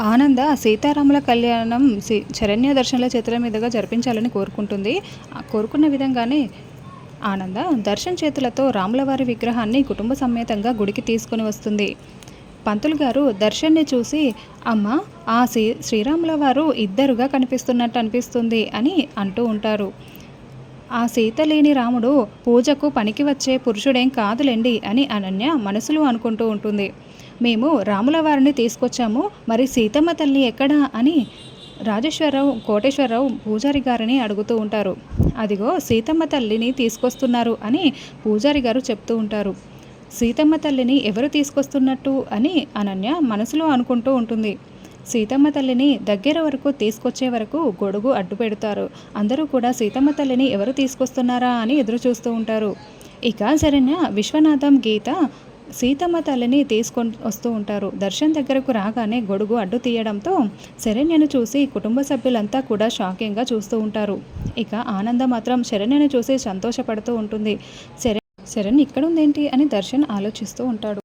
ఆనంద సీతారాముల కళ్యాణం సి శరణ్య దర్శనల చేతుల మీదుగా జరిపించాలని కోరుకుంటుంది. కోరుకున్న విధంగానే ఆనంద దర్శన్ చేతులతో రాములవారి విగ్రహాన్ని కుటుంబ సమేతంగా గుడికి తీసుకుని వస్తుంది. పంతులు గారు దర్శన్ని చూసి అమ్మ ఆ శ్రీ శ్రీరాముల వారు ఇద్దరుగా కనిపిస్తున్నట్టు అనిపిస్తుంది అని అంటూ ఉంటారు. ఆ సీత లేని రాముడు పూజకు పనికి వచ్చే పురుషుడేం కాదులేండి అని అనన్య మనసులో అనుకుంటూ ఉంటుంది. మేము రాముల వారిని తీసుకొచ్చాము. మరి సీతమ్మ తల్లి ఎక్కడా అని రాజేశ్వరరావు కోటేశ్వరరావు పూజారి గారిని అడుగుతూ ఉంటారు. అదిగో సీతమ్మ తల్లిని తీసుకొస్తున్నారు అని పూజారి గారు చెప్తూ ఉంటారు. సీతమ్మ తల్లిని ఎవరు తీసుకొస్తున్నట్టు అని అనన్య మనసులో అనుకుంటూ ఉంటుంది. సీతమ్మ తల్లిని దగ్గర వరకు తీసుకొచ్చే వరకు గొడుగు అడ్డు పెడతారు. అందరూ కూడా సీతమ్మ తల్లిని ఎవరు తీసుకొస్తున్నారా అని ఎదురు చూస్తూ ఉంటారు. ఇక సరైన విశ్వనాథం గీత సీతమ్మ తల్లిని తీసుకొని వస్తూ ఉంటారు. దర్శన్ దగ్గరకు రాగానే గొడుగు అడ్డు తీయడంతో శరణ్యను చూసి కుటుంబ సభ్యులంతా కూడా షాకింగ్గా చూస్తూ ఉంటారు. ఇక ఆనంద మాత్రం శరణ్యను చూసి సంతోషపడుతూ ఉంటుంది. శరణ్ శరణ్ ఇక్కడ ఉందేంటి అని దర్శన్ ఆలోచిస్తూ ఉంటాడు.